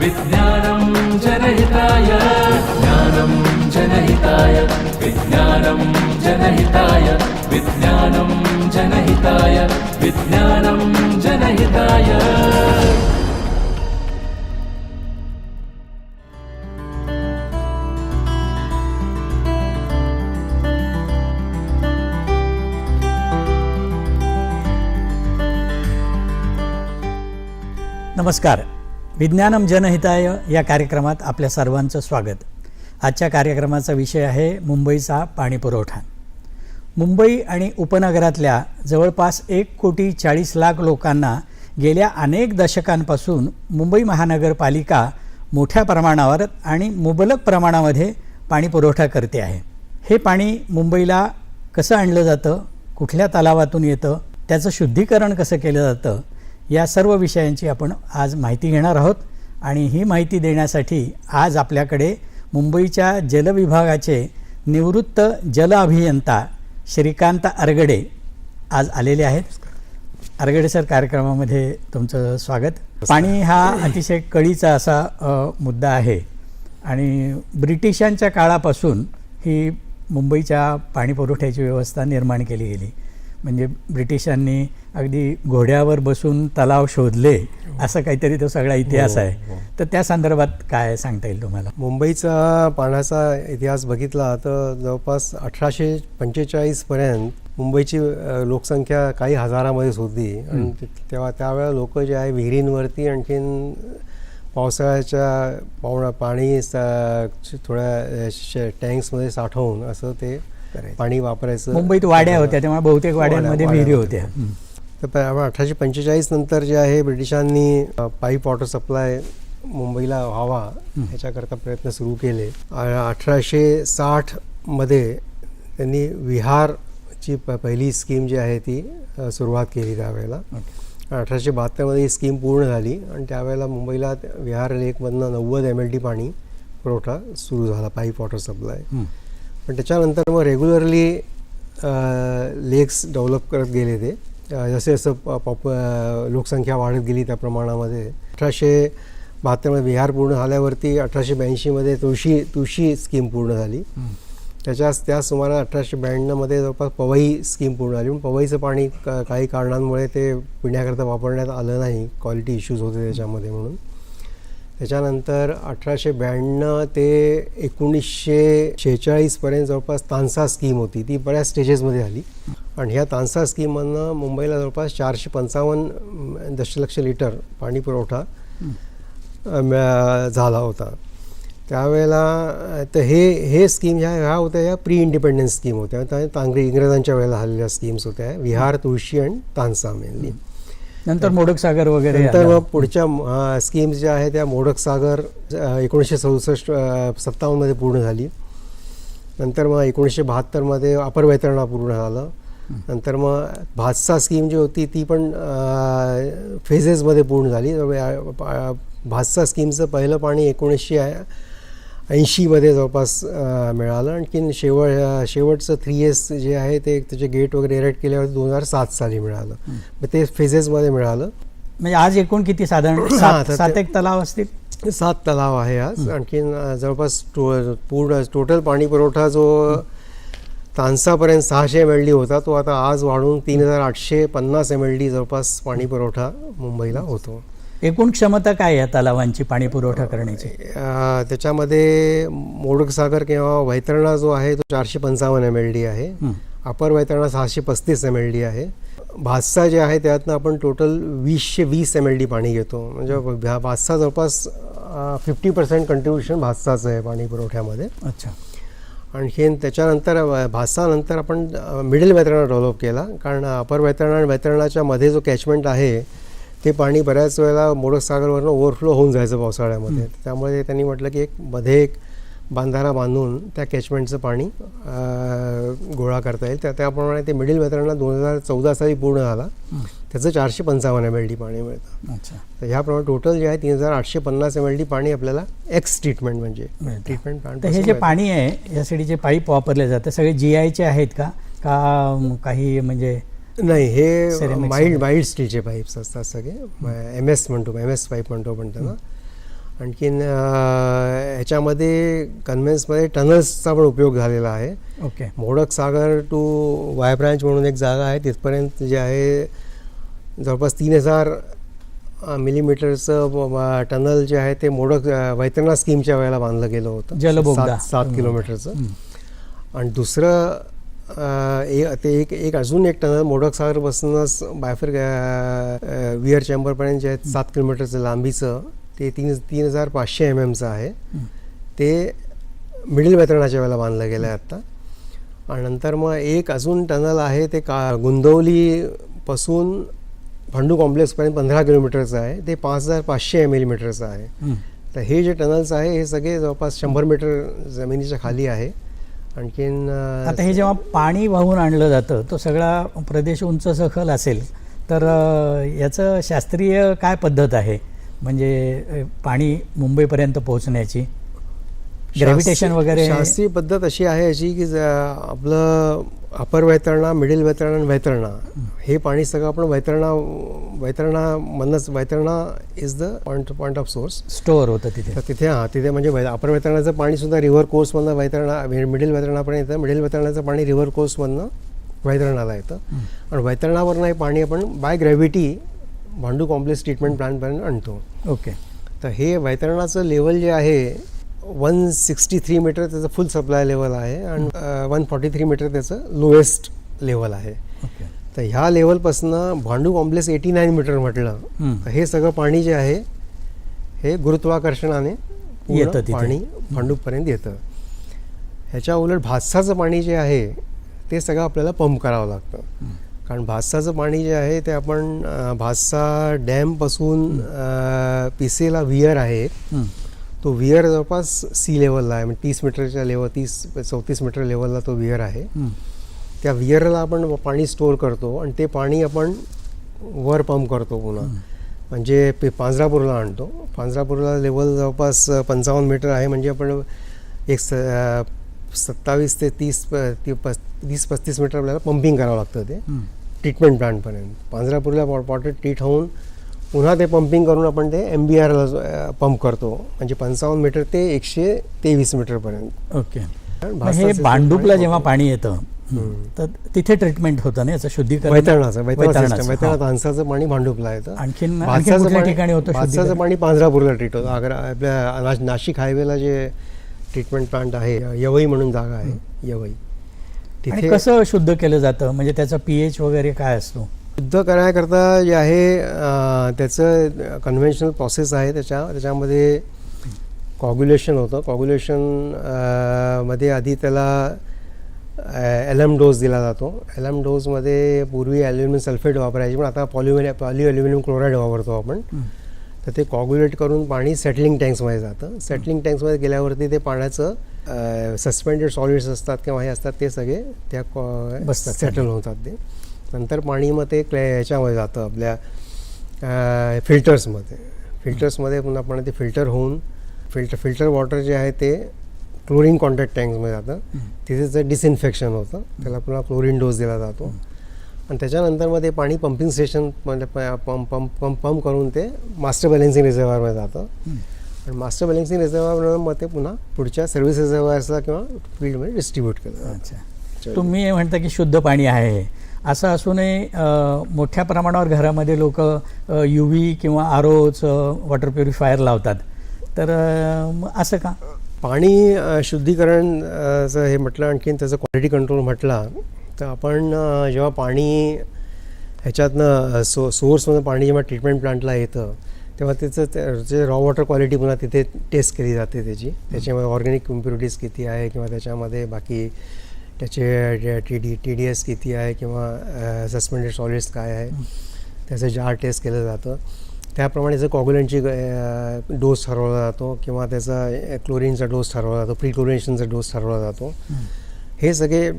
विज्ञानं जनहिताय ज्ञानं जनहिताय विज्ञानं जनहिताय विज्ञानं जनहिताय विज्ञानं जनहिताय। नमस्कार. विज्ञानम जनहिताय या कार्यक्रमात आपल्या सर्वांचं स्वागत. आजच्या कार्यक्रमाचा विषय आहे मुंबईचा पाणीपुरवठा मुंबई आणि उपनगरातल्या जवळपास एक कोटी चाळीस लाख लोकांना गेल्या अनेक दशकांपासून मुंबई महानगरपालिका मोठ्या प्रमाणावर आणि मुबलक प्रमाणामध्ये पाणीपुरवठा करते आहे. हे पाणी मुंबईला कसं आणलं जातं कुठल्या तलावातून येतं त्याचं शुद्धीकरण कसं केलं जातं या सर्व विषयांची आपण आज माहिती घेणार आहोत. आणि ही माहिती देण्यासाठी आज आपल्याकडे मुंबईच्या जलविभागाचे निवृत्त जल अभियंता श्रीकांत अरगडे आज आलेले आहेत. अरगडे सर कार्यक्रमामध्ये तुमचं स्वागत. पाणी हा अतिशय कळीचा असा मुद्दा आहे. आणि ब्रिटिशांच्या काळापासून ही मुंबईच्या पाणीपुरवठ्याची व्यवस्था निर्माण केली गेली. म्हणजे ब्रिटिशांनी अगदी घोड्यावर बसून तलाव शोधले असं काहीतरी तो सगळा इतिहास आहे. तर त्या संदर्भात काय सांगता येईल तुम्हाला? मुंबईचा पाण्याचा इतिहास बघितला तर जवळपास अठराशे पंचेचाळीसपर्यंत मुंबईची लोकसंख्या काही हजारामध्येच होती. आणि तेव्हा त्यावेळेला लोक जे आहे विहिरींवरती आणखीन पावसाळ्याच्या पावणा पाणी थोड्या टँक्समध्ये साठवून असं ते पाणी वापरायचं. मुंबईत वाड्या होत्या तेव्हा बहुतेक वाड्यांमध्ये वाड्या- विहिरी होत्या. तर अठराशे पंचेचाळीस नंतर जे आहे ब्रिटिशांनी पाईप वॉटर सप्लाय मुंबईला व्हावा ह्याच्याकरता प्रयत्न सुरू केले. अठराशे साठमध्ये त्यांनी विहारची प पहिली स्कीम जी आहे ती सुरुवात केली त्यावेळेला. अठराशे बहात्तरमध्ये ही स्कीम पूर्ण झाली आणि त्यावेळेला मुंबईला विहार लेकमधनं नव्वद एम एल डी पाणी पुरवठा सुरू झाला पाईप वॉटर सप्लाय. पण त्याच्यानंतर मग रेग्युलरली लेक्स डेव्हलप करत गेले ते. जसे जसं पॉप लोकसंख्या वाढत गेली त्या प्रमाणामध्ये. अठराशे बहात्तरमध्ये विहार पूर्ण झाल्यावरती अठराशे ब्याऐंशीमध्ये तुळशी तुळशी स्कीम पूर्ण झाली. त्याच्याच त्या सुमारे अठराशे ब्याण्णवमध्ये जवळपास पवई स्कीम पूर्ण झाली. पण पवईचं पाणी क- काही कारणांमुळे ते पिण्याकरता वापरण्यात आलं नाही. क्वालिटी इश्यूज होते त्याच्यामध्ये म्हणून. त्याच्यानंतर अठराशे ब्याण्णव ते एकोणीसशे शेहेचाळीसपर्यंत जवळपास तानसा स्कीम होती. ती बऱ्याच स्टेजेसमध्ये आली. आणि ह्या तानसा स्कीममधनं मुंबईला जवळपास चारशे पंचावन्न दशलक्ष लिटर पाणी पुरवठा झाला होता. त्यावेळेला तर हे हे स्कीम ह्या ह्या होत्या ह्या प्री इंडिपेंडन्स स्कीम होत्या. त्या तांग्रे इंग्रजांच्या वेळेला झालेल्या स्कीम्स होत्या. विहार तुळशी आणि तानसा मेनली नंतर मोडक सागर वगैरे नंतर. मग पुढच्या स्कीम्स ज्या आहेत त्या मोडक सागर एकोणीसशे अ, सत्तावन्नमध्ये पूर्ण झाली. नंतर मग एकोणीसशे बहात्तरमध्ये अपर वैतरणा पूर्ण झालं. नंतर मग भातसा स्कीम जी होती ती पण फेजेसमध्ये पूर्ण झाली. भातसा स्कीमचं पहिलं पाणी एकोणीसशे ऐंशीमध्ये जवळपास मिळालं. आणखीन शेवट शेवटचं थ्री एस जे आहे ते त्याचे गेट वगैरे इरेक्ट केल्यावर दोन हजार सात साली मिळालं. मग ते फेजेसमध्ये मिळालं. म्हणजे आज एकूण किती साधारण सात सात एक तलाव असतील? सात तलाव आहे आज. आणखीन जवळपास पूर्ण टोटल पाणी पुरवठा जो तानसापर्यंत सहाशे एम एल डी होता तो आता आज वाढून तीन हजार आठशे पन्नास एम एल डी जवळपास पाणी पुरवठा मुंबईला होतो. एकूण क्षमता काय आहे या तलावांची पाणी पुरवठा करण्याची? त्याच्यामध्ये मोडक सागर किंवा वैतरणा जो आहे तो चारशे पंचावन्न एम एल डी आहे. अपर वैतरणा सहाशे पस्तीस एम एल डी आहे. भातसा जे आहे त्यातनं आपण टोटल वीसशे वीस एम एल डी पाणी घेतो. म्हणजे भातसा जवळपास फिफ्टी पर्सेंट कंट्रीब्युशन भातसाचं आहे पाणी पुरवठ्यामध्ये. अच्छा. आणखीन त्याच्यानंतर अ, भातसानंतर आपण मिडल वैतरणा डेव्हलप केला. कारण अपर वैतरणा आणि वैतरणाच्या मध्ये जो कॅचमेंट आहे ते पाणी बऱ्याच वेळेला मोडक सागरवरनं ओव्हरफ्लो होऊन जायचं पावसाळ्यामध्ये. त्यामुळे त्यांनी म्हटलं की एक मध्ये एक बांधारा बांधून त्या कॅचमेंटचं पाणी गोळा करता येईल. त्या त्याप्रमाणे ते मिडिल वेतरणा दोन हजार चौदा साली पूर्ण झाला. त्याचं चारशे पंचावन्न एम एल डी पाणी मिळतं. अच्छा. तर ह्याप्रमाणे टोटल जे आहे तीन हजार आठशे पन्नास एम एल डी पाणी आपल्याला एक्स ट्रीटमेंट म्हणजे. ट्रीटमेंट तर हे जे प्लांट पाणी आहे यासाठी जे पाईप वापरले जाते सगळे जी आयचे आहेत का? काही म्हणजे नाही हे माइल्ड. माइल्ड स्टीलचे पाईप्स असतात सगळे एम एस म्हणतो एम एस पाईप म्हणतो आपण त्यांना आणखीन ह्याच्यामध्ये कन्व्हेन्समध्ये टनल्सचा पण उपयोग झालेला आहे okay Modak Sagar to Y branch म्हणून एक जागा आहे तिथपर्यंत जे आहे जवळपास तीन हजार मिलीमीटरचं टनल जे आहे ते मोडक वैतरणा स्कीमच्या वेळेला बांधलं गेलं होतं. सात सात. किलोमीटरचं. आणि दुसरं ते एक एक अजून एक टनल मोडक सागरपासूनच बायफर विअर चेंबरपर्यंत जे आहे सात किलोमीटरचं लांबीचं ते तीन तीन हजार पाचशे एम एमचं आहे. ते मिडिल वेतरणाच्या वेळेला बांधलं गेलं आहे आत्ता आणि नंतर मग एक अजून टनल आहे ते का गुंदवलीपासून भांडू कॉम्प्लेक्सपर्यंत पंधरा किलोमीटरचं आहे. ते पाच हजार पाचशे एम मीटरचं आहे. तर हे जे टनल्स आहे हे सगळे जवळपास शंभर मीटर जमिनीच्या खाली आहे. आणखीन आता हे जेव्हा पाणी वाहून आणलं जातं तो सगळा प्रदेश उंच सखल असेल तर याचं शास्त्रीय काय पद्धत आहे? म्हणजे पाणी मुंबईपर्यंत पोहोचण्याची? ग्रॅव्हिटेशन वगैरे शास्त्रीय पद्धत अशी आहे अशी की ज- आपलं अपर वैतरणा मिडिल वैतरणा आणि वैतरणा. हे पाणी सगळं आपण Vaitarna Vaitarna मधनंच Vaitarna is the point point of source store होतं तिथे. तर तिथे हां तिथे म्हणजे वै- अपर वैतरणाचं पाणी सुद्धा रिव्हर कोर्समधनं वैतरणा मिडिल वैतरणापर्यंत येतं. मिडिल वैतरणाचं पाणी रिव्हर कोर्समधनं वैतरणाला येतं. आणि वैतरणावरनं हे पाणी आपण by gravity Bhandup complex treatment प्लांटपर्यंत आणतो. ओके तर हे वैतरणाचं लेवल जे आहे वन सिक्स्टी थ्री मीटर त्याचं फुल सप्लाय लेवल आहे आणि वन फॉर्टी थ्री मीटर त्याचं लोएस्ट लेवल आहे. तर ह्या लेवलपासनं भांडू कॉम्प्लेक्स एटी नाईन मीटर म्हटलं हं. सगळं पाणी जे आहे हे गुरुत्वाकर्षणाने. पाणी भांडूपपर्यंत येतं. ह्याच्या उलट भातसाचं पाणी जे आहे ते सगळं आपल्याला पंप करावं लागतं. कारण भातसाचं पाणी जे आहे ते आपण भातसा डॅमपासून पिसेला वियर आहे. तो वियर जवळपास सी लेवलला आहे. म्हणजे तीस मीटरच्या लेवल तीस चौतीस मीटर लेवलला तो वियर आहे. त्या वियरला आपण पाणी स्टोअर करतो आणि ते पाणी आपण वर पंप करतो पुन्हा. म्हणजे पे पांजरापूरला आणतो. पांजरापूरला लेवल जवळपास पंचावन्न मीटर आहे. म्हणजे आपण एक स सत्तावीस ते तीस प ती पस तीस पस्तीस मीटर आपल्याला पंपिंग करावं लागतं ते. ट्रीटमेंट प्लांटपर्यंत. पांजरापूरला वॉटर ट्रीट होऊन पुन्हा ते पंपिंग करून आपण ते एम बी आरला पंप करतो. म्हणजे पंचावन्न मीटर ते एकशे तेवीस मीटरपर्यंत ओके. हे भांडूपला जेव्हा पाणी येतं. तर तिथे ट्रीटमेंट होतं ना याचं शुद्धीकरण? वैतरणाचं वैतरणा वैतरणाचं. तानसाचं पाणी भांडूपला येतं. आणखीन ठिकाणी होतं शुद्धीकरण? पाणी पांजरापूरला ट्रीट होतं. आग्रा आपल्या नाशिक हायवेला जे ट्रीटमेंट प्लांट आहे यवई म्हणून जागा आहे यवई. तिथे कसं शुद्ध केलं जातं? म्हणजे त्याचा पीएच वगैरे काय असतो? शुद्ध करण्याकरता जे आहे त्याचं कन्व्हेन्शनल प्रोसेस आहे. त्याच्या त्याच्यामध्ये कॉग्युलेशन होतं. कॉग्युलेशनमध्ये आधी त्याला एल एम डोस दिला जातो. एल एम डोसमध्ये पूर्वी ॲल्युमिनियम सल्फेट वापरायचे पण आता पॉल्युमिनियम पॉली ॲल्युमिनियम क्लोराईड वापरतो आपण. तर ते कॉग्युलेट करून पाणी सेटलिंग टँक्समध्ये जातं. सेटलिंग टँक्समध्ये गेल्यावरती ते पाण्याचं सस्पेंडेड सॉलिड्स असतात किंवा हे असतात ते सगळे त्या बसतात. सेटल होतात ते. नंतर पाणी मग ते क्लॅ ह्याच्यामध्ये जातं आपल्या फिल्टर्समध्ये. फिल्टर्समध्ये पुन्हा पाणी ते फिल्टर होऊन फिल्टर फिल्टर वॉटर जे आहे ते क्लोरीन कॉन्टॅक्ट टँक्समध्ये जातं. तिथे ते डिसइन्फेक्शन होतं. त्याला पुन्हा क्लोरीन डोस दिला जातो. आणि त्याच्यानंतर मग ते पाणी पंपिंग स्टेशन म्हणजे पंप पंप पंप पंप करून ते मास्टर बॅलेन्सिंग रिझर्वरमध्ये जातं. आणि मास्टर बॅलेन्सिंग रिझर्वरवर मग ते पुन्हा पुढच्या सर्व्हिस रिझर्वर्सला किंवा फील्डमध्ये डिस्ट्रीब्यूट केलं अच्छा. तुम्ही म्हणता की शुद्ध पाणी आहे. असं असूनही मोठ्या प्रमाणावर घरामध्ये लोक यू व्ही किंवा आर ओचं वॉटर प्युरिफायर लावतात. तर मग असं का? पाणी शुद्धीकरणचं शुद्धीकरण हे म्हटलं आणखीन त्याचं क्वालिटी कंट्रोल म्हटला तर आपण जेव्हा पाणी ह्याच्यातनं सो सोर्समधून पाणी जेव्हा ट्रीटमेंट प्लांटला येतं तेव्हा त्याचं ते- जे रॉ वॉटर क्वालिटी पुन्हा तिथे टेस्ट केली जाते त्याची. त्याच्यामध्ये ऑर्गॅनिक इम्प्युरिटीज किती आहे किंवा त्याच्यामध्ये बाकी त्याचे T D T D S किती आहे किंवा सस्पेंडेड सॉलिड्स काय आहे त्याचं जार टेस्ट केलं जातं त्याप्रमाणे जर कॉग्युलंटची डोस ठरवला जातो किंवा त्याचा क्लोरीनचा डोस ठरवला जातो प्री क्लोरिनेशनचा डोस ठरवला जातो हे सगळे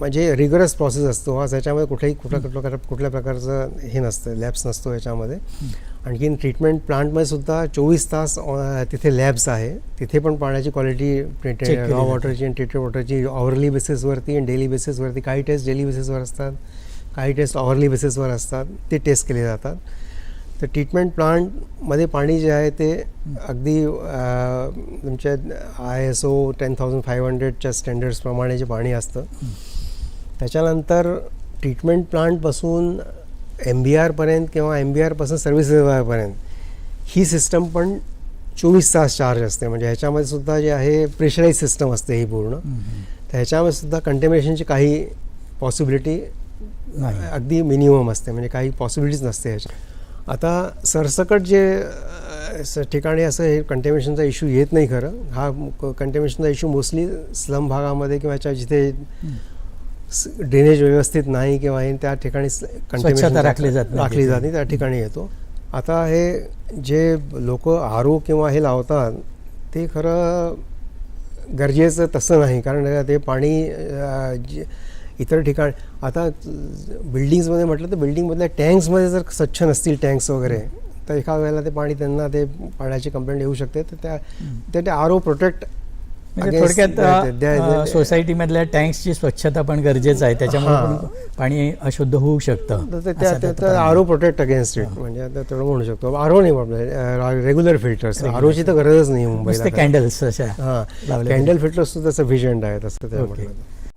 म्हणजे रिगरस प्रोसेस असतो हा. त्याच्यामध्ये कुठल्याही कुठल्या कुठल्या कुठल्या प्रकारचं हे नसतं लॅब्स नसतो याच्यामध्ये. आणखीन ट्रीटमेंट प्लांटमध्ये सुद्धा चोवीस तास तिथे लॅब्स आहे. तिथे पण पाण्याची क्वालिटी रॉ. वॉटरची आणि ट्रीटेड वॉटरची आवरली बेसिसवरती आणि डेली बेसिसवरती काही टेस्ट डेली बेसिसवर असतात काही टेस्ट आवरली बेसिसवर असतात. ते टेस्ट केले जातात. तर ट्रीटमेंट प्लांटमध्ये पाणी जे आहे ते अगदी तुमच्या I S O ten thousand five हंड्रेडच्या स्टँडर्ड्सप्रमाणे जे पाणी असतं त्याच्यानंतर ट्रीटमेंट प्लांटपासून एम बी आरपर्यंत किंवा एम बी आरपासून सर्व्हिस रिझर्वायरपर्यंत ही सिस्टम पण चोवीस तास चार्ज असते. म्हणजे ह्याच्यामध्ये सुद्धा जे आहे प्रेशराईज सिस्टम असते ही पूर्ण. तर ह्याच्यामध्ये सुद्धा कंटेमिनेशनची काही पॉसिबिलिटी अगदी मिनिमम असते. म्हणजे काही पॉसिबिलिटीज नसते ह्याच्या. आता सरसकट जे ठिकाणी असं हे कंटेमिनेशनचा इश्यू येत नाही खरं. हा कंटेमिनेशनचा इश्यू मोस्टली स्लम भागामध्ये किंवा ह्याच्या जिथे ड्रेनेज व्यवस्थित नाही किंवा हे त्या ठिकाणी राखली जात राखली. जात नाही त्या ठिकाणी येतो. आता हे जे लोक आरो किंवा हे लावतात ते खरं गरजेचं तसं नाही. कारण ते पाणी इतर ठिकाण आता बिल्डिंग्समध्ये म्हटलं तर बिल्डिंगमधल्या टँक्समध्ये जर स्वच्छ नसतील टँक्स वगैरे तर एका वेळेला ते पाणी त्यांना ते पाण्याची कंप्लेंट येऊ शकते. तर त्या ते- ते आरो प्रोटेक्ट म्हणजे थोडक्यात सोसायटीमधल्या टँक्सची स्वच्छता पण गरजेचं आहे. त्याच्यामुळे. पण अशुद्ध होऊ शकतं. आरो प्रोटेक्ट अगेन्स्ट इट म्हणजे आता तेवढं म्हणू शकतो. आरो नाही रेग्युलर फिल्टर्स आरोची तर गरजच नाही मुंबईला कॅन्डल्स अशा हां. कॅन्डल फिल्टर सुद्धा सफिशियंट आहे तसं.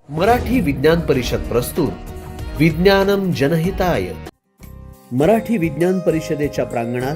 मराठी विज्ञान परिषद प्रस्तुत. विज्ञानम जनहिताय. मराठी विज्ञान परिषदेच्या प्रांगणात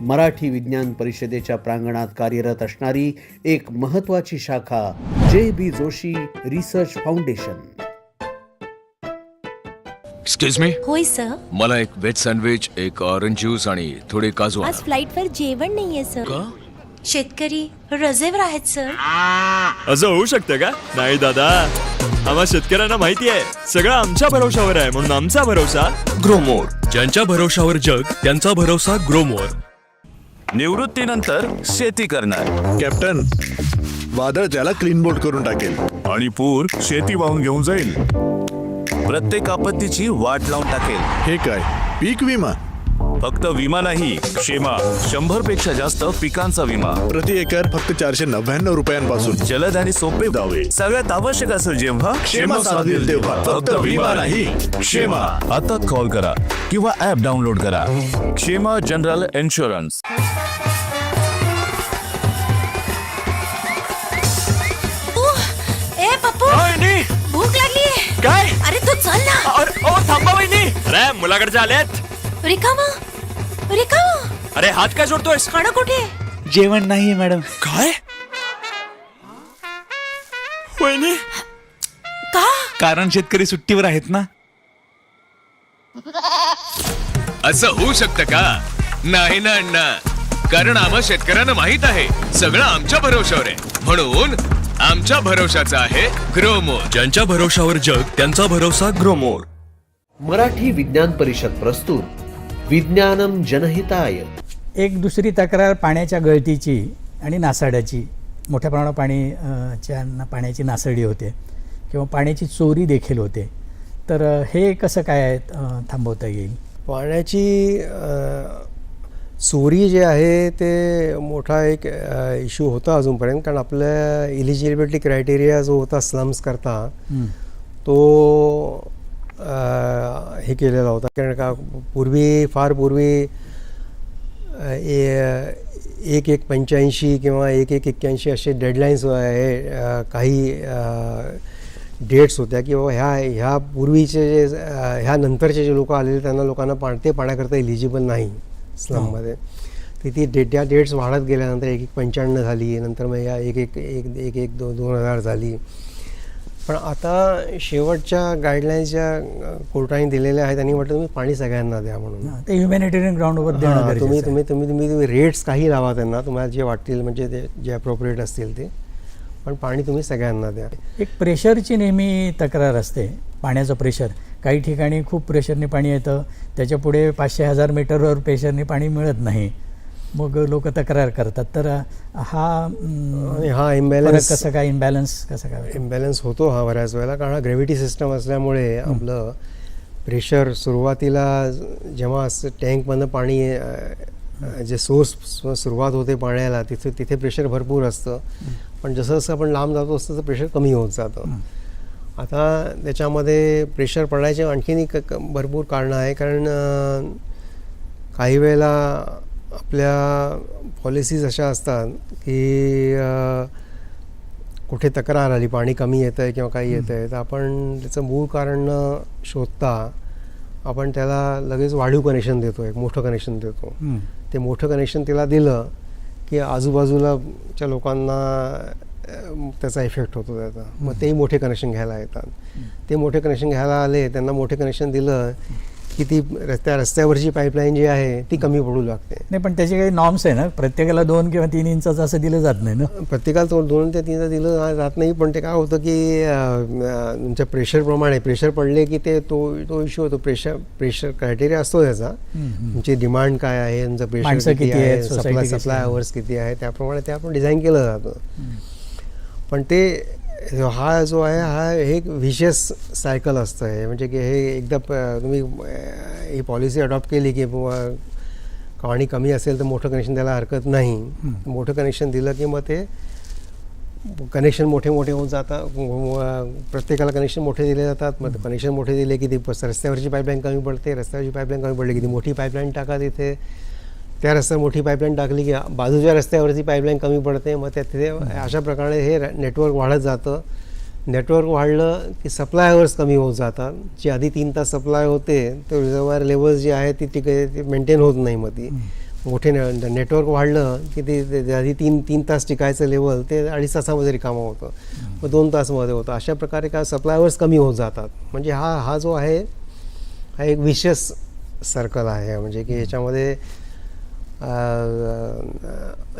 Marathi विज्ञान परिषदेच्या प्रांगणात कार्यरत असणारी एक महत्वाची शाखा J B Joshi research foundation. Excuse me होय सर. मला एक व्हेज सँडविच एक ऑरेंज ज्यूस आणि थोडे काजू आज आणा. फ्लाईटवर जेवण नाहीये सर. का? शेतकरी रजेवर आहेत सर. असं होऊ शकतं का? नाही दादा. आम्हा शेतकऱ्यांना माहिती आहे. सगळं आमच्या भरोशावर आहे म्हणून आमचा भरोसा ग्रोमोर. ज्यांच्या भरोशावर जग त्यांचा भरोसा ग्रोमोर. निवृत्तीनंतर शेती करणार. कॅप्टन वादळ त्याला क्लीन बोर्ड करून टाकेल. आणि पूर शेती वाहून घेऊन जाईल. प्रत्येक आपत्तीची वाट लावून टाकेल. हे काय? पीक विमा? फक्त विमा नाही क्षेमा शंभरपेक्षा जास्त पिकांचा विमा. प्रति एकर फक्त चारशे नव्याण्णव रुपयांपासून. जलद आणि सोपे दावे. सगळ्यात आवश्यक असेल जेव्हा क्षेमा साधील तेव्हा. फक्त विमा नाही क्षेमा आताच कॉल करा किंवा ऍप डाउनलोड करा. Kshema general insurance. ए पप्पू. भूक लागली. काय? अरे तू चल ना. अरे ओ थांबा वहिनी. अरे मुलाकडचे आलेत. रिकामा. रिकामा अरे हात काय जोडतोयस? खाणं कुठे? जेवण नाही मॅडम. काय? वहिनी? का? कारण शेतकरी सुट्टीवर आहेत ना? असं होऊ शकतं का? नाही ना अण्णा. कारण आम्हा शेतकऱ्यांना माहीत आहे सगळं आमच्या भरोशावर आहे. म्हणून आमच्या भरोशाचा आहे ग्रोमोर. ज्यांच्या भरोशावर जग त्यांचा भरोसा ग्रोमोर. मराठी विज्ञान परिषद प्रस्तुत. विज्ञानम जनहिताय. एक दुसरी तक्रार पाण्याच्या गळतीची आणि नासाड्याची. मोठ्या प्रमाणात पाणी च्या ना- पाण्याची नासडी होते किंवा पाण्याची चोरी देखील होते. तर हे कसं काय थांबवता येईल? पाण्याची चोरी जे आहे ते मोठा एक इश्यू होता अजूनपर्यंत कारण आपल्या इलिजिबिलिटी क्रायटेरिया जो होता स्लम्स करता. तो हे केलेला होता. कारण का पूर्वी फार पूर्वी ए- एक एक पंच्याऐंशी किंवा एक एक एक्क्याऐंशी असे डेडलाईन्स आहे अ, काही डेट्स होत्या की बाबा ह्या ह्या पूर्वीचे जे ह्या नंतरचे जे लोक आलेले त्यांना लोकांना पा ते पाण्याकरता इलिजिबल नाही स्लममध्ये ती ती डेट त्या डेट्स वाढत गेल्यानंतर एक एक पंच्याण्णव झाली नंतर मग या एक एक एक एक एक दोन दोन हजार झाली. पण आता शेवटच्या गाईडलाईन्स ज्या कोर्टाने दिलेल्या आहेत त्यांनी म्हटलं तुम्ही पाणी सगळ्यांना द्या म्हणून. ते ह्युमॅनिटेरियन ग्राउंडवर तुम्ही. तुम्ही तुम्ही तुम्ही तुम्ही रेट्स काही लावा त्यांना तुम्हाला जे वाटतील म्हणजे ते जे अप्रोप्रिएट असतील ते. पण पाणी तुम्ही सगळ्यांना द्या. एक प्रेशरची नेहमी तक्रार असते पाण्याचं प्रेशर काही ठिकाणी खूप प्रेशरने पाणी येतं त्याच्या पुढे पाचशे हजार मीटरवर प्रेशरने पाणी मिळत नाही. मग लोक तक्रार करतात. तर हा हा इम्बॅलन्स कसं काय इम्बॅलन्स कसं काय इम्बॅलन्स होतो हा बऱ्याच वेळेला. कारण हा ग्रेव्हिटी सिस्टम असल्यामुळे आपलं प्रेशर सुरुवातीला जेव्हा असं टँकमधनं पाणी जे सोर्स सुरुवात होते पाण्याला तिथे तिथे प्रेशर भरपूर असतं. पण जसं जसं आपण लांब जातो तसं तसं प्रेशर कमी होत जातं. आता त्याच्यामध्ये प्रेशर पडायचे आणखीन एक क- भरपूर कारणं आहे. कारण काही वेळेला आपल्या पॉलिसीज अशा असतात की कुठे तक्रार आली पाणी कमी येतं आहे किंवा काही येतं आहे तर आपण त्याचं मूळ कारण शोधता आपण त्याला लगेच वाढीव कनेक्शन देतो एक मोठं कनेक्शन देतो. ते मोठं कनेक्शन तिला दिलं की आजूबाजूलाच्या लोकांना त्याचा इफेक्ट होतो त्याचा. मग तेही मोठे कनेक्शन घ्यायला येतात. ते मोठे कनेक्शन घ्यायला आले त्यांना मोठे कनेक्शन दिलं की ती रस्त्या रस्त्यावरची पाईपलाईन जी आहे ती कमी पडू लागते. नाही पण त्याचे काही नॉर्म्स आहे ना? प्रत्येकाला दोन किंवा तीन इंचाचं असं दिलं जात नाही ना? प्रत्येकाला तो दोन ते तीनदा दिलं जात नाही पण ते काय होतं की तुमच्या प्रेशरप्रमाणे प्रेशर पडले की ते तो तो इश्यू होतो. प्रेशर प्रेशर क्रायटेरिया असतो त्याचा. तुमची डिमांड काय आहे तुमचं प्रेशर किती आहे सप्लाय सप्लाय आहे. अवर्स किती आहे त्याप्रमाणे ते आपण डिझाईन केलं जातं. पण ते हा जो आहे हा एक विशेष सायकल असतं हे. म्हणजे की हे एकदा प- तुम्ही ही पॉलिसी अडॉप्ट केली की पाणी कमी असेल तर मोठं कनेक्शन द्यायला हरकत नाही. मोठं कनेक्शन दिलं की मग ते कनेक्शन मोठे मोठे होऊन जातात. प्रत्येकाला कनेक्शन मोठे दिले जातात. मग कनेक्शन मोठे दिले की ती रस्त्यावरची पाईपलाईन कमी पडते रस्त्यावरची पाईपलाईन कमी पडली की ती मोठी पाईपलाईन टाका तिथे. त्या रस्त्यावर मोठी पाईपलाईन टाकली की बाजूच्या रस्त्यावरची पाईपलाईन कमी पडते. मग त्या तिथे अशा प्रकारे हे नेटवर्क वाढत जातं. नेटवर्क वाढलं की सप्लायवर्स कमी होत जातात. जी आधी तीन तास सप्लाय होते तर रिझर्वायर लेवल जी आहे ती ती मेंटेन होत नाही मग ती. मोठे नेटवर्क वाढलं की ते आधी तीन तीन तास टिकायचं लेवल ते अडीच तासामध्ये रिकामं होतं. मग दोन तासमध्ये होतं. अशा प्रकारे काय सप्लायवर्स कमी होत जातात. म्हणजे हा हा जो आहे हा एक विशेष सर्कल आहे. म्हणजे की याच्यामध्ये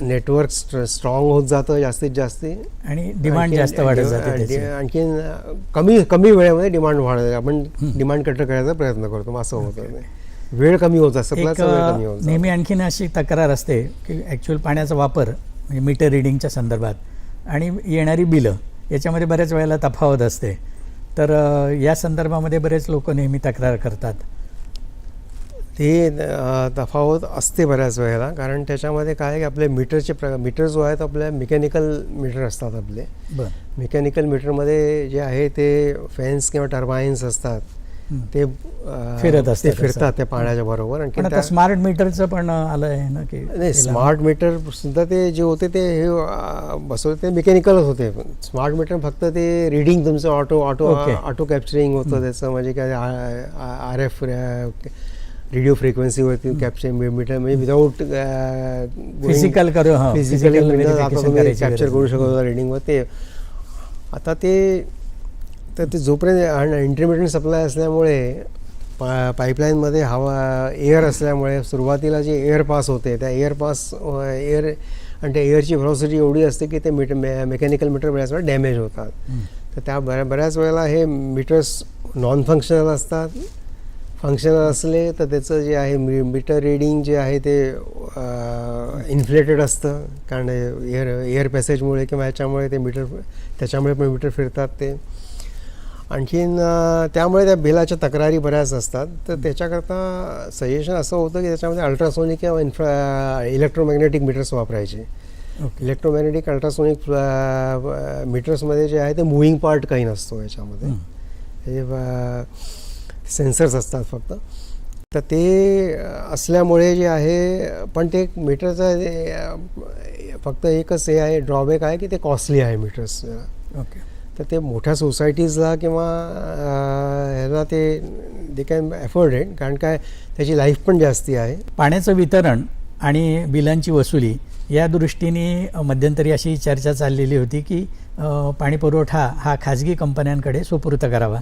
नेटवर्क स्ट्रॉंग होत जातं जास्तीत जास्त. आणि डिमांड जास्त वाढत जाते आणखीन- कमी कमी वेळेमध्ये डिमांड वाढत. आपण डिमांड कट करायचा प्रयत्न करतो. असं होतं. वेळ कमी होत जातो. एक सप्लायचा वेळ कमी होत अ, जातो. नेहमी आणखीन अशी तक्रार असते की ॲक्च्युअल पाण्याचा वापर म्हणजे मीटर रिडिंगच्या संदर्भात आणि येणारी बिलं याच्यामध्ये बऱ्याच वेळेला तफावत असते. तर या संदर्भामध्ये बरेच लोक नेहमी तक्रार करतात. ते तफावत असते बऱ्याच वेळेला. कारण त्याच्यामध्ये काय आहे की आपले मीटरचे प्र मीटर जो आहेत आपल्या मेकॅनिकल मीटर असतात आपले. मेकॅनिकल मीटरमध्ये जे आहे ते फॅन्स किंवा टर्बाईन्स असतात. ते फिरत असतात ते फिरतात. त्या पाण्याच्या बरोबर. आणखी स्मार्ट मीटरचं पण आलं आहे ना की नाही स्मार्ट मीटर सुद्धा ते जे होते ते हे बसवले ते मेकॅनिकलच होते. स्मार्ट मीटर फक्त ते रिडिंग तुमचं ऑटो ऑटो. ऑटो कॅप्चरिंग होतं त्याचं. म्हणजे काय आर एफ रेडिओ फ्रिक्वेन्सीवरती कॅप्चर मीटर म्हणजे विदाऊट करू- फिजिकली करायची कॅप्चर करू. शकतो रिडिंगवर ते आता ते तर ते जोपर्यंत इंटरमिडियंट सप्लाय असल्यामुळे पा पाईपलाईनमध्ये हवा एअर असल्यामुळे सुरुवातीला जे एअर पास होते त्या एअर पास एअर आणि त्या एअरची व्हॉसिटी एवढी असते की ते मीटर मे मेकॅनिकल मीटर बऱ्याच वेळा डॅमेज होतात. तर त्या बऱ्या बऱ्याच वेळेला हे मीटर्स नॉन फंक्शनल असतात. फंक्शनल असले तर त्याचं जे आहे मी मीटर रिडिंग जे आहे ते इन्फ्लेटेड असतं. कारण एअर एअर पॅसेजमुळे किंवा ह्याच्यामुळे ते मीटर त्याच्यामुळे पण मीटर फिरतात ते. आणखीन त्यामुळे त्या बिलाच्या तक्रारी बऱ्याच असतात. तर त्याच्याकरता सजेशन असं होतं की त्याच्यामध्ये अल्ट्रासोनिक किंवा इन्फ्रा इलेक्ट्रोमॅग्नेटिक मीटर्स वापरायचे. इलेक्ट्रोमॅग्नेटिक अल्ट्रासोनिक मीटर्समध्ये जे आहे ते मुव्हिंग पार्ट काही नसतो याच्यामध्ये. हे. सेन्सर्स असतात फक्त. तर ते असल्यामुळे जे आहे पण ते मीटरचं फक्त एकच हे आहे ड्रॉबॅक आहे की ते कॉस्टली आहे मीटर्स. ओके. तर ते मोठ्या सोसायटीजला किंवा ह्याला ते दे कॅन अफोर्ड इट कारण काय त्याची लाईफ पण जास्ती आहे. पाण्याचं वितरण आणि बिलांची वसुली या दृष्टीने मध्यंतरी अशी चर्चा चाललेली होती की पाणी पुरवठा हा खाजगी कंपन्यांकडे सुपूर्त करावा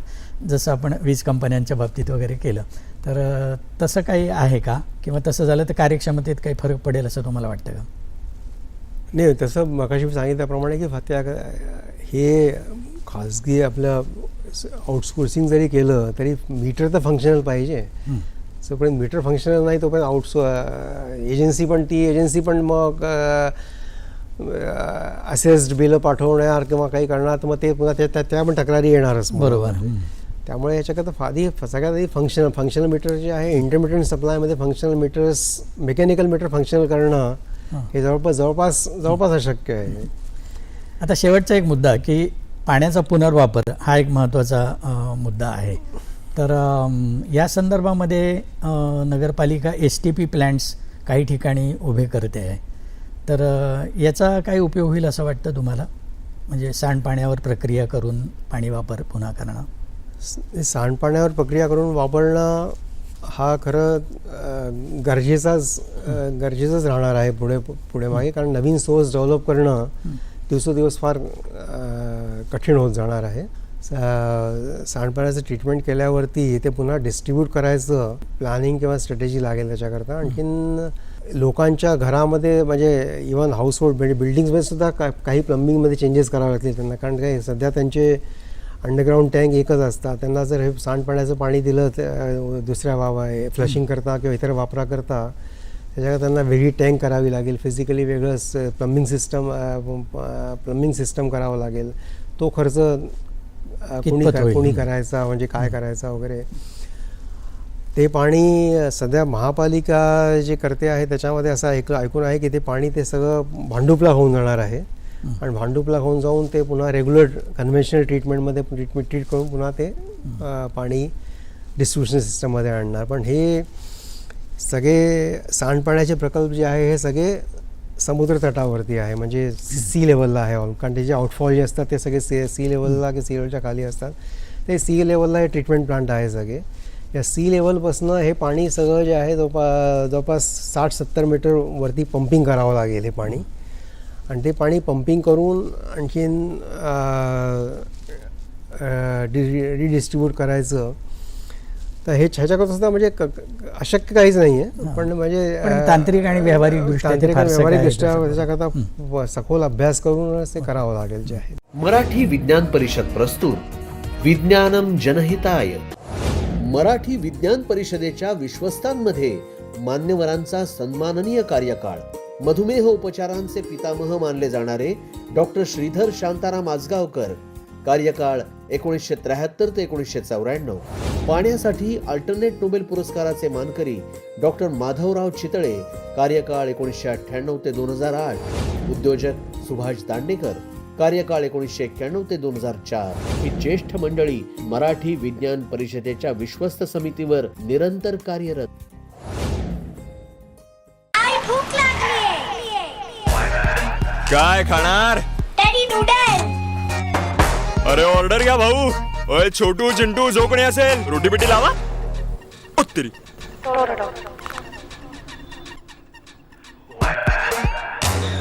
जसं आपण वीज कंपन्यांच्या बाबतीत वगैरे केलं. तर तसं काही आहे का? किंवा तसं झालं तर कार्यक्षमतेत काही फरक पडेल असं तुम्हाला वाटतं का? नाही तसं मगाशी मी सांगितल्याप्रमाणे की फक्त हे खाजगी आपलं आउटसोर्सिंग जरी केलं तरी मीटर तर फंक्शनल पाहिजे. जोपर्यंत मीटर फंक्शनल नाही तोपर्यंत आउटसो एजन्सी पण ती एजन्सी पण मग असेस्ड बिलं पाठवणार किंवा काही करणार तर मग ते पुन्हा त्या पण तक्रारी येणारच. बरोबर. त्यामुळे याच्याकरता आधी सगळ्यात आधी फंक्शनल फंक्शनल मीटर जे आहे intermediate सप्लायमध्ये functional meters mechanical meter functional करणं हे. जवळपास जवळपास जवळपास अशक्य आहे. आता शेवटचा एक मुद्दा की पाण्याचा पुनर्वापर हा एक महत्त्वाचा मुद्दा आहे. तर या संदर्भामध्ये नगरपालिका एस टी पी प्लॅन्ट्स काही ठिकाणी उभे करते आहे. तर याचा काय उपयोग होईल असं वाटतं तुम्हाला? म्हणजे सांडपाण्यावर प्रक्रिया करून पाणी वापर पुन्हा करणं? सांडपाण्यावर प्रक्रिया करून वापरणं हा खरं गरजेचाच गरजेचंच राहणार आहे पुढे पुढे मागे. कारण नवीन सोर्स डेव्हलप करणं दिवसोदिवस फार कठीण होत जाणार आहे. सांडपाण्याचं ट्रीटमेंट केल्यावरती ते पुन्हा डिस्ट्रीब्यूट करायचं प्लॅनिंग किंवा स्ट्रॅटेजी लागेल त्याच्याकरता. आणखीन लोकांच्या घरामध्ये म्हणजे इवन हाऊस होल्ड म्हणजे बिल्डिंग्समध्ये सुद्धा का काही प्लंबिंगमध्ये चेंजेस करावे लागतील त्यांना. कारण काय सध्या त्यांचे अंडरग्राऊंड टँक एकच असतात. त्यांना जर हे सांडपाण्याचं पाणी दिलं ते, अ, दुसऱ्या वावा फ्लशिंग करता किंवा इतर वापराकरता त्याच्याकडे त्यांना वेगळी टँक करावी लागेल. फिजिकली वेगळंच प्लंबिंग सिस्टम प्लंबिंग सिस्टम करावं लागेल. तो खर्च कोणी? कोणी करायचा म्हणजे काय करायचा वगैरे ते पाणी सध्या महापालिका जे करते आहे त्याच्यामध्ये असं ऐक ऐकून आहे की ते पाणी ते सगळं भांडुपला होऊन जाणार आहे. आणि भांडुपला होऊन जाऊन ते पुन्हा रेग्युलर कन्व्हेन्शनल ट्रीटमेंटमध्ये ट्रीटमेंट ट्रीट करून पुन्हा ते पाणी डिस्ट्रीब्युशन सिस्टममध्ये आणणार. पण हे सगळे सांडपाण्याचे प्रकल्प जे आहे हे सगळे समुद्र तटावरती आहे. म्हणजे सी लेवलला आहे. ऑल कारण ते जे आउटफॉल जे असतात ते सगळे सी सी लेवलला किंवा सी लेवलच्या खाली असतात. ते सी लेवलला हे ट्रीटमेंट प्लांट आहे सगळे. या सी लेवलपासनं हे पाणी सगळं जे आहे जवळपा जवळपास साठ सत्तर मीटर वरती पंपिंग करावं लागेल हे पाणी. आणि ते पाणी पंपिंग करून आणखीन रिडिस्ट्रीब्यूट करायचं. तर हे ह्याच्याकडे सुद्धा म्हणजे अशक्य काहीच नाही आहे पण म्हणजे तांत्रिक आणि व्यावहारिकदृष्ट्या ते तांत्रिक व्यावहारिकदृष्ट्या त्याचं- त्याच्याकरता सखोल अभ्यास करूनच ते करावं लागेल जे आहे. मराठी विज्ञान परिषद प्रस्तुत. विज्ञानम जनहिताय. मराठी विज्ञान परिषदेच्या विश्वस्तांमध्ये मान्यवरांचा सन्माननीय कार्यकाळ. मधुमेह उपचारांचे पितामह मानले जाणारे डॉक्टर श्रीधर शांताराम आजगावकर. कार्यकाळ एकोणीसशे त्र्याहत्तर ते एकोणीसशे चौऱ्याण्णव. पाण्यासाठी अल्टरनेट नोबेल पुरस्काराचे मानकरी डॉक्टर माधवराव चितळे. कार्यकाळ एकोणीसशे अठ्ठ्याण्णव ते दोन हजार आठ. उद्योजक सुभाष दांडेकर. कार्यकाळ एकोणीसशे एक्क्याण्णव ते दोन हजार चार. ही ज्येष्ठ मंडळी मराठी विज्ञान परिषदेच्या विश्वस्त समितीवर निरंतर कार्यरत. भूक लागली काय खाणार? डॅडी नूडल अरे ऑर्डर घ्या भाऊ. ओय छोटू चिंटू जो कोणी असेल. रोटी बिटी लावा. उत्तरी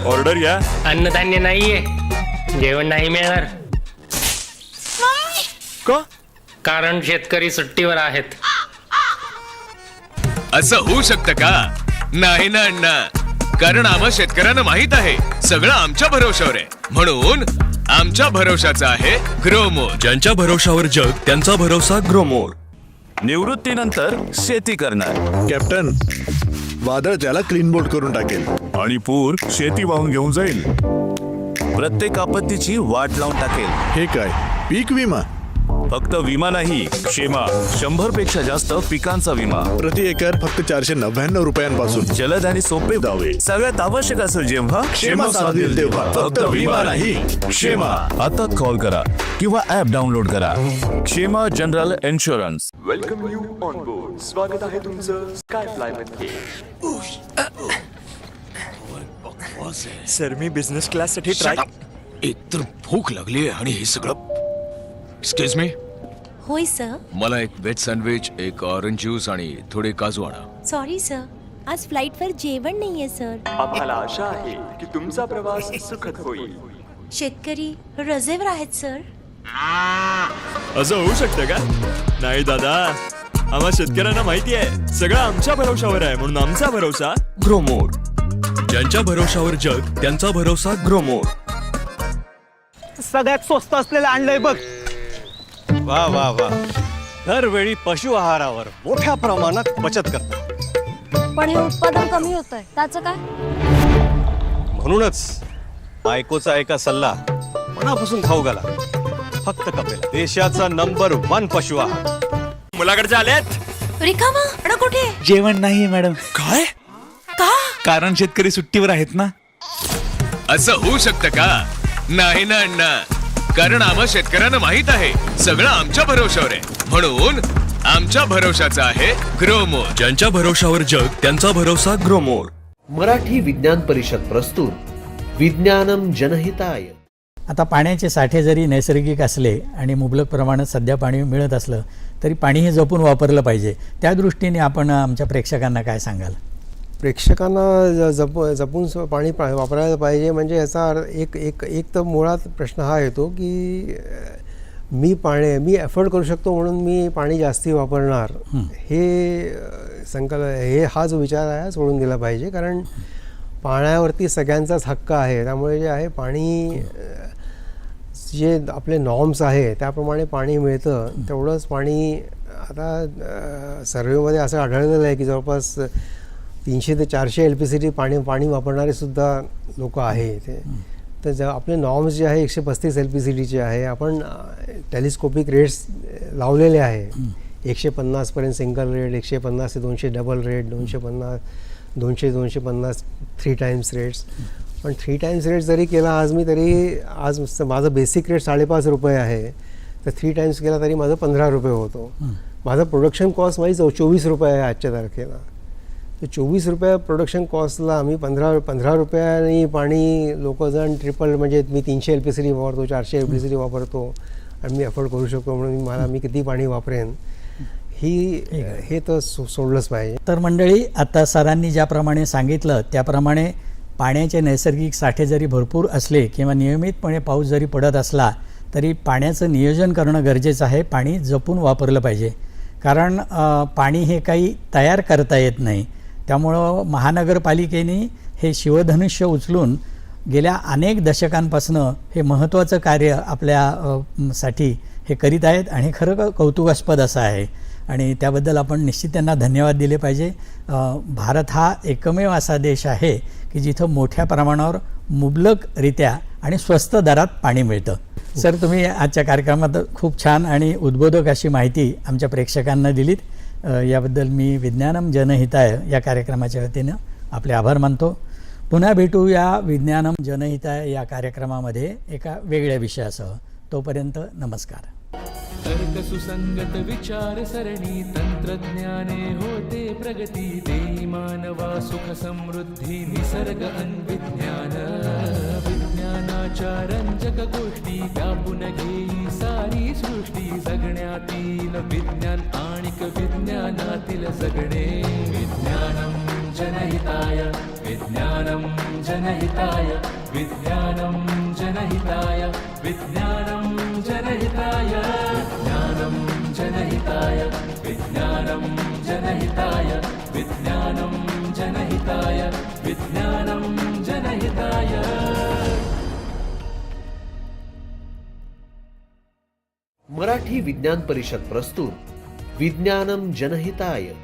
ऑर्डर घ्या. अन्नधान्य नाहीये. जेवण नाही मिळणार. का? कारण शेतकरी सुट्टीवर आहेत. असं होऊ शकतं का? नाही ना अण्णा. कारण आम्हा शेतकऱ्यांना माहीत आहे सगळं आमच्या भरोशावर आहे. म्हणून आमच्या भरोशाचा आहे ग्रोमो ज्यांच्या भरोशावर जग त्यांचा भरोसा ग्रोमोर. निवृत्तीनंतर शेती करणार. कॅप्टन वादळ त्याला क्लीन बोर्ड करून टाकेल. आणि पूर शेती वाहून घेऊन जाईल. प्रत्येक आपत्तीची वाट लावून टाकेल. हे काय? पीक विमा? फक्त विमा नाही क्षेमा. शंभरपेक्षा जास्त पिकांचा विमा. प्रति एकर फक्त चारशे नव्याण्णव रुपयांपासून. जलद आणि सोपे दावे. सगळ्यात आवश्यक असेल जेव्हा क्षेमा देईल तेव्हा. फक्त विमा नाही क्षेमा. आताच कॉल करा किंवा ऍप डाउनलोड करा. Kshema general insurance welcome you on board स्वागत आहे तुमचं स्काय फ्लायमध्ये सर मी बिझनेस क्लाससाठी ट्राय एकतर भूक लागली आणि हे सगळं एक्सक्यूज मी होय सर मला एक व्हेज सँडविच एक ऑरेंज ज्यूस आणि थोडे काजू आणा. सॉरी सर आज फ्लाईटवर जेवण नाहीये सर आम्हाला आशा आहे की तुमचा प्रवास सुखद होईल. शेतकरी रजेवर आहेत सर असं होऊ शकतं का? नाही दादा. आम्हा शेतकऱ्यांना माहिती आहे सगळं आमच्या भरोशावर आहे म्हणून आमचा भरोसा ग्रोमोर ज्यांच्या भरोशावर जग त्यांचा भरोसा ग्रोमोर. सगळ्यात स्वस्त असलेलं आणलंय बघ. वा वा वा. दरवेळी पशु आहारावर मोठ्या प्रमाणात बचत करतात. पण हे उत्पादन कमी होत आहे त्याचं काय? म्हणूनच बायकोचा एका सल्ला मनापासून खाऊ घाला. फक्त कपेल. देशाचा नंबर वन पशु आहार. मुलाकडचे आलेत? रिकामा? अडा कुठे? जेवण नाहीये मॅडम. काय? कारण शेतकरी सुट्टीवर आहेत ना? असं होऊ शकतं का? नाही ना अण्णा. कारण आम्हा शेतकऱ्यांना माहीत आहे सगळं आमच्या भरोशावर आहे. म्हणून आमच्या भरोशाचा आहे ग्रोमोर. ज्यांच्या भरोशावर जग त्यांचा भरोसा ग्रोमोर. मराठी विज्ञान परिषद प्रस्तुत विज्ञानम जनहिताय. आता पाण्याचे साठे जरी नैसर्गिक असले आणि मुबलक प्रमाणात सध्या पाणी मिळत असलं तरी पाणी हे जपून वापरलं पाहिजे. त्या दृष्टीने आपण आमच्या प्रेक्षकांना काय सांगाल? प्रेक्षकांना ज- जप जपून स- पाणी वापरायला पाहिजे. म्हणजे याचा अर्थ एक एक एक तर मुळात प्रश्न हा येतो की मी पाणी मी एफर्ट करू शकतो म्हणून मी पाणी जास्ती वापरणार. हे. अ, संकल्प हे हा जो विचार आहे सोडून दिला पाहिजे. कारण पाण्यावरती सगळ्यांचाच हक्क आहे. त्यामुळे जे आहे पाणी जे आपले नॉर्म्स आहे त्याप्रमाणे पाणी मिळतं. तेवढंच पाणी आता सर्वेमध्ये असं आढळलेलं आहे की जवळपास तीनशे ते चारशे एल पी सी टी पाणी पाणी वापरणारे सुद्धा लोक आहे इथे. तर ज आपले नॉर्म्स जे आहे एकशे पस्तीस एल पी सी टीचे आहे आपण टेलिस्कोपिक रेट्स लावलेले आहे. एकशे पन्नासपर्यंत सिंगल रेट एकशे पन्नास ते दोनशे डबल रेट दोनशे पन्नास दोनशे दोनशे पन्नास थ्री टाइम्स रेट्स पण थ्री टाइम्स रेट जरी केला आज मी तरी आज माझं बेसिक रेट साडेपाच रुपये आहे. तर थ्री टाइम्स केला तरी माझं पंधरा रुपये होतो. माझं प्रोडक्शन कॉस्ट माझी चौ चोवीस रुपये आहे आजच्या तारखेला. तर चोवीस रुपये प्रोडक्शन कॉस्टला आम्ही पंधरा पंधरा रुपयानी पाणी लोक जण ट्रिपल म्हणजे मी तीनशे एल पी सी वापरतो चारशे एल पी सी वापरतो. आणि मी अफोर्ड करू शकतो म्हणून मला मी किती पाणी वापरेन ही हे तर सो सोडलंच पाहिजे. तर मंडळी आता सरांनी ज्याप्रमाणे सांगितलं त्याप्रमाणे पाण्याचे नैसर्गिक साठे जरी भरपूर असले किंवा नियमितपणे पाऊस जरी पडत असला तरी पाण्याचं नियोजन करणं गरजेचं आहे पाणी जपून वापरलं पाहिजे. कारण पाणी हे काही तयार करता येत नाही. त्यामुळं महानगरपालिकेने हे शिवधनुष्य उचलून गेल्या अनेक दशकांपासनं हे महत्त्वाचं कार्य आपल्या साठी हे करीत आहेत आणि खरं कौतुकास्पद असं आहे. आणि त्याबद्दल आपण निश्चित त्यांना धन्यवाद दिले पाहिजे. भारत हा एकमेव असा देश आहे की जिथं मोठ्या प्रमाणावर मुबलकरित्या आणि स्वस्त दरात पाणी मिळतं. सर तुम्ही आजच्या कार्यक्रमात खूप छान आणि उद्बोधक अशी माहिती आमच्या प्रेक्षकांना दिलीत. याबद्दल मी विज्ञानम जनहिताय या कार्यक्रमाच्या वतीनं आपले आभार मानतो. पुन्हा भेटू या विज्ञानम जनहिताय या कार्यक्रमामध्ये एका वेगळ्या विषयासह. तोपर्यंत नमस्कार. तर्क सुसंगत विचार सरणी तंत्रज्ञाने होते प्रगती देई मानवा सुख समृद्धी निसर्ग अन्विज्ञान विज्ञान. रंजक गोष्टी व्यापून घेई सारी सृष्टी. जगण्यातील विज्ञान आणिक विज्ञानातील जगणे. विज्ञानम जनहिताय विज्ञानम जनहिताय विज्ञानम जनहिताय विज्ञानम जनहिताय. ज्ञानम जनहिताय विज्ञानम जनहिताय विज्ञानम जनहिताय विज्ञानम जनहिताय. मराठी विज्ञान परिषद प्रस्तुत. विज्ञानम जनहिताय.